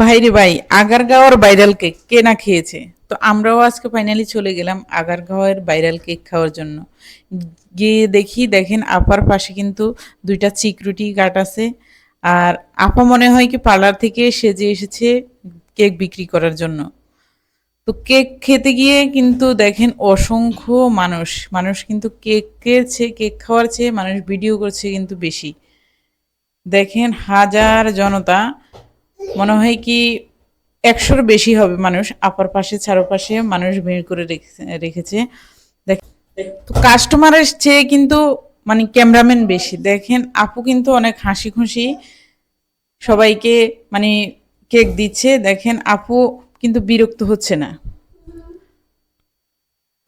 ভাইরে ভাই, আগারগাঁওয়ের viral cake কে না খেয়েছে? তো আমরাও আজকে ফাইনালি চলে গেলাম আগারগাঁওয়ের ভাইরাল কেক খাওয়ার জন্য। গিয়ে দেখি, দেখেন আপার পাশে কিন্তু দুইটা চিকরুটি কাট আছে। আর আপা মনে হয় কি পার্লার থেকে সেজে এসেছে কেক বিক্রি করার জন্য। তো কেক খেতে গিয়ে কিন্তু দেখেন অসংখ্য মানুষ মানুষ কিন্তু কেক খেয়েছে কেক খাওয়ার চেয়ে মানুষ ভিডিও করছে কিন্তু বেশি। দেখেন হাজার জনতা মনে হয় কি একশোর বেশি হবে মানুষ আপার পাশে চারপাশে মানুষ ভিড় করে রেখেছে- তো কাস্টমারের চেয়ে কিন্তু মানে ক্যামেরাম্যান বেশি। দেখেন, আপু কিন্তু অনেক হাসি খুশি সবাইকে মানে কেক দিচ্ছে। দেখেন, আপু কিন্তু বিরক্ত হচ্ছে না।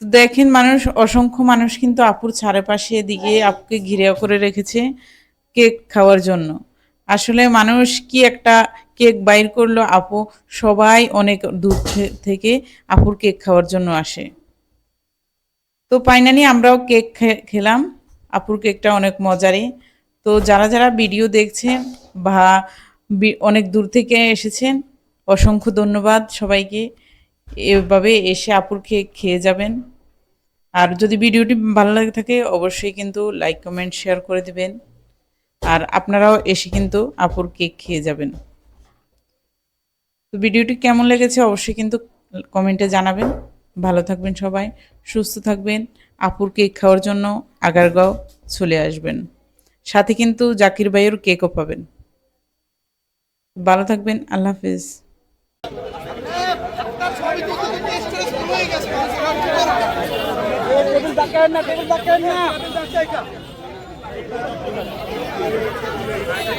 দেখেন, মানুষ, অসংখ্য মানুষ কিন্তু আপুর চারপাশে দিকে আপুকে ঘিরে করে রেখেছে কেক খাওয়ার জন্য। আসলে মানুষ কি একটা কেক বাইর করল আপু। সবাই অনেক দূর থেকে আপুর কেক খাওয়ার জন্য আসে। তো ফাইনালি আমরাও কেক খেলাম। আপুর কেকটা অনেক মজারই। তো যারা যারা ভিডিও দেখছেন বি- অনেক দূর থেকে এসেছেন, অসংখ্য ধন্যবাদ সবাইকে। এভাবে এসে আপুর কেক খেয়ে যাবেন। আর যদি ভিডিওটি ভালো লাগে থাকে, অবশ্যই কিন্তু লাইক, কমেন্ট, শেয়ার করে দেবেন। আর আপনারাও এসে কিন্তু আপুর কেক খেয়ে যাবেন। তো ভিডিওটি কেমন লেগেছে অবশ্যই কিন্তু কমেন্টে জানাবেন। ভালো থাকবেন সবাই, সুস্থ থাকবেন, আপুর কেক খাওয়ার জন্য আগারগাঁও চলে আসবেন। সাথে কিন্তু জাকির ভাইয়ের কেকও পাবেন। ভালো থাকবেন, আল্লাহ হাফিজ। না